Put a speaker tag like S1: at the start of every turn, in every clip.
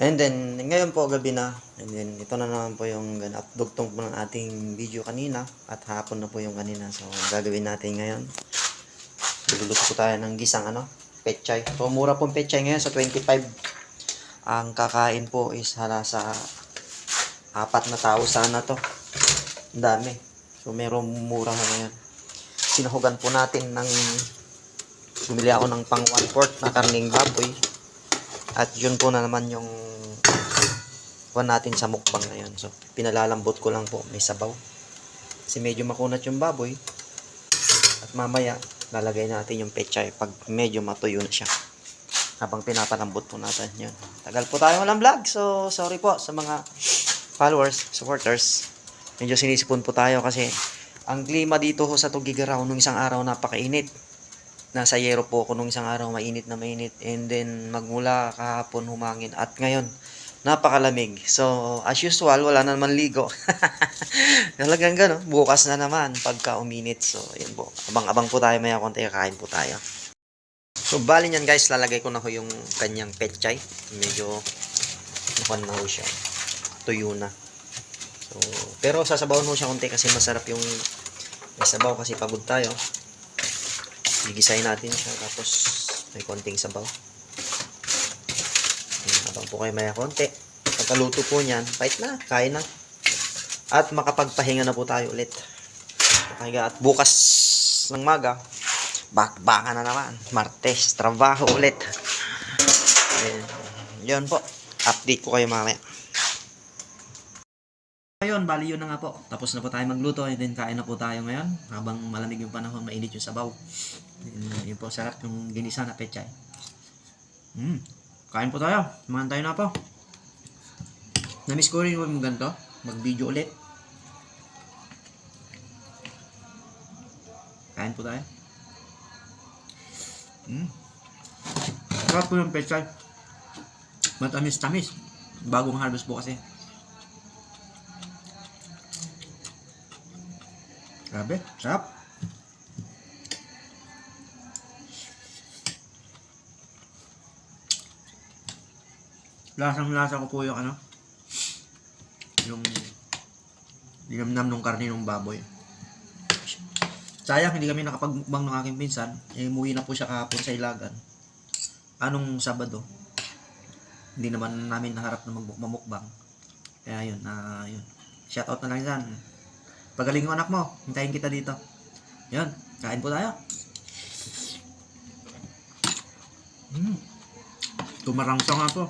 S1: And then, ngayon po gabi na. And then, ito na naman po yung gan- at dugtong po ng ating video kanina. At hapon na po yung kanina. So, gagawin natin ngayon. Luluto po tayo ng gisang ano, pechay. So, mura pong pechay ngayon sa 25. Ang kakain po is hala sa apat na tao sana to. Ang dami. So, merong mura ho ngayon. Sinahugan po natin ng bumili ako ng pang 1 quart na karning baboy. At yun po na naman yung kuha natin sa mukbang ngayon. So, pinalalambot ko lang po. May sabaw. Kasi medyo makunat yung baboy. At mamaya, lalagay natin yung pechay pag medyo matuyo na siya. Habang pinapalambot po natin yun. Tagal po tayo walang vlog. So, sorry po sa mga followers, supporters. Medyo sinisipon po tayo kasi ang klima dito ho sa Tugigaraw nung isang araw napakainit nasa yero po ako nung isang araw, mainit na mainit. And then, magmula kahapon humangin. At ngayon, napakalamig. So, as usual, wala na naman ligo. Talagang gano'n. Bukas na naman, pagka uminit. So, yun po. Abang-abang po tayo, maya konti, kakain po tayo. So, bali niyan guys, lalagay ko na ho yung kanyang petchay. Medyo, nakuan na ho siya. Tuyo na. So, pero sasabawon ho siya konti kasi masarap yung sabaw kasi pagod tayo. Gigisahin natin siya tapos may konting sabaw. Habang po kayo maya konti. Pagkaluto po niyan, pahit na, kain na. At makapagpahinga na po tayo ulit. At bukas ng maga, bakbaka na naman. Martes, trabaho ulit. Yun po. Update ko kayo mamaya. Ayun, bali yun na nga po. Tapos na po tayo magluto and then kain na po tayo ngayon. Habang malamig yung panahon, mainit yung sabaw. Yun, yun po, sarap yung ginisa na pechay. Mm. Kain po tayo. Mahan tayo na po. Namiss ko rin yung ganito. Mag-video ulit. Kain po tayo. Mm. Sarap po yung pechay. Matamis-tamis. Bagong harvest po kasi. Grabe, sarap. Lasang lasa ko po yung ano, yung linamnam ng karne ng baboy. Sayang, hindi kami nakapagmukbang ng aking pinsan. Eh, umuwi na po siya kahapon sa Ilagan. Anong Sabado? Hindi naman namin naharap na magmukbang. Kaya yun, na yun. Shoutout na lang yan. Pagaling yung anak mo. Hintayin kita dito. Yan. Kain po tayo. Mm. Tumarangsa nga po.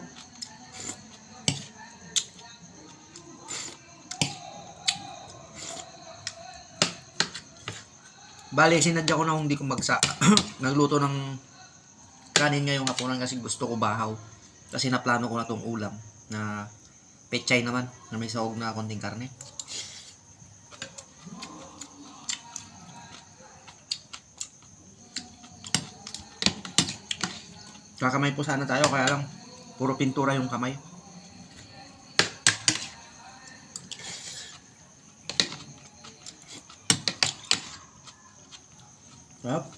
S1: Bale, sinadya ko na hindi ko magsa. Nagluto ng kanin ngayong hapunan kasi gusto ko bahaw. Kasi naplano ko na tong ulam na pechay naman na may sahog na konting karne. Kakamay po sana tayo, kaya lang puro pintura yung kamay. Sarap.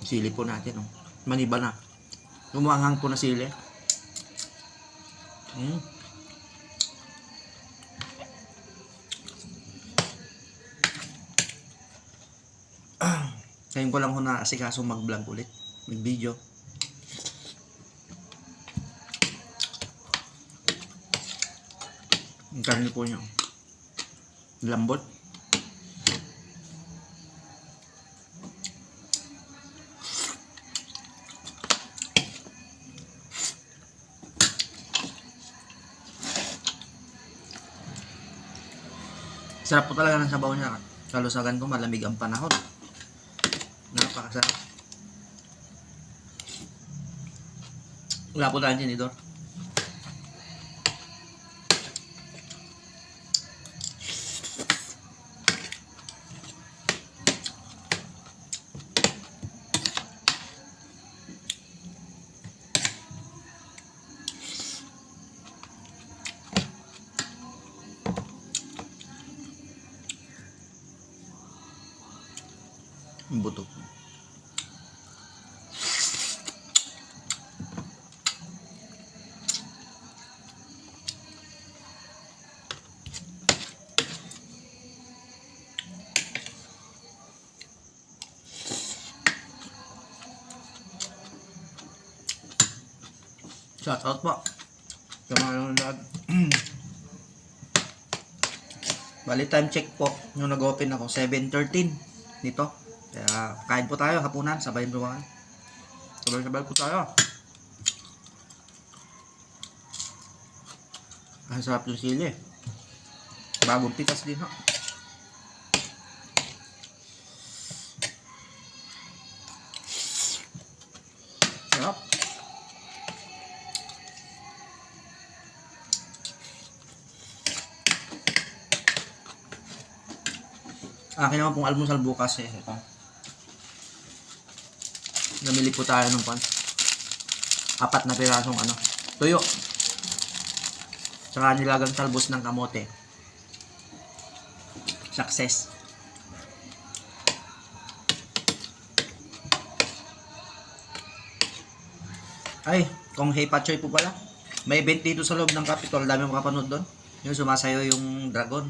S1: Sili po natin, oh. Maniba na. Lumanghang po na sili. Mm. Ngayon ko lang ho na asikaso mag-vlog ulit. Mag-video. Ang karne po niya. Lambot. Sarap po talaga ng sabaw niya. Kalusagan ko malamig ang panahon. Napakasarap. Wala po tayo dyan, buto. Shout out po. Sa mga nanonood. Bali time check po. Yung nag-open ako, 7.13 nito. Kaya kain po tayo, hapunan, sabay po kayo. Sabay-sabay po tayo. Ang sarap yung sili. Bagong pitas din ha. Sarap. Akin naman pong almusal bukas eh. Ito. Namili po tayo ng pan. Apat na pirasong ano. Tuyo. Tsaka nilagang talbos ng kamote. Success. Ay, kung Hey Pachoy po pala. May event dito sa loob ng Capitol. Dami makapanood doon. Yung sumasayo yung dragon.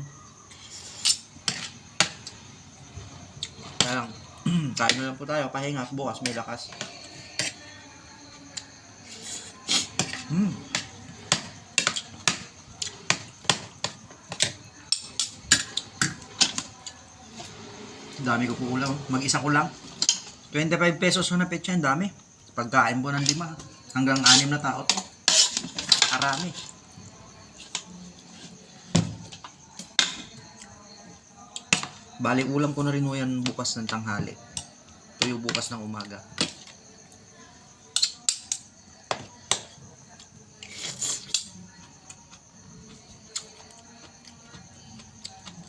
S1: Kaya lang, kain na lang po tayo. Pahinga bukas may lakas. Hmm. Dami ko po ulam. Mag-isa ko lang. 25 pesos na petsa. Ang dami. Pagkain po ng lima. Hanggang anim na tao to. Karami. Bali, ulam ko na rin yan bukas ng tanghali. Tuyo bukas ng umaga.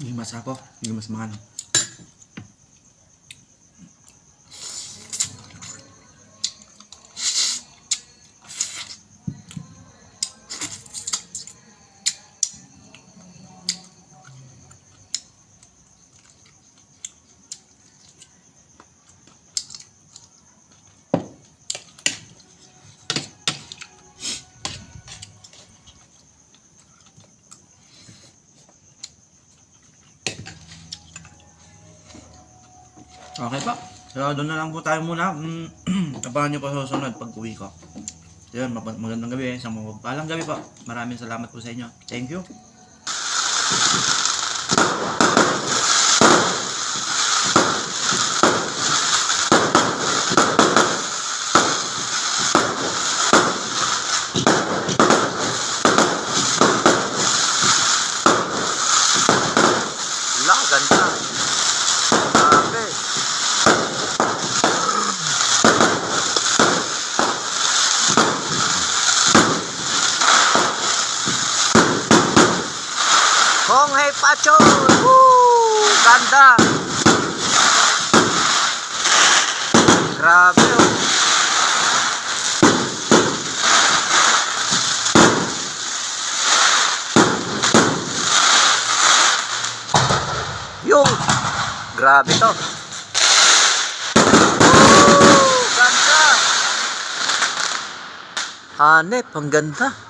S1: Limas ako. Limas makan. Okay pa. So, doon na lang po tayo muna. Mm, Abangan nyo sa susunod pag uwi ko. So, yun, mag- magandang gabi. Isang mapagpalang gabi po. Maraming salamat po sa inyo. Thank you. Wala, ganda. Grabe. Pacho! Woo! Ganda! Grabe oh. Yung! Grabe to. Woo! Ganda! Hanep, ang ganda.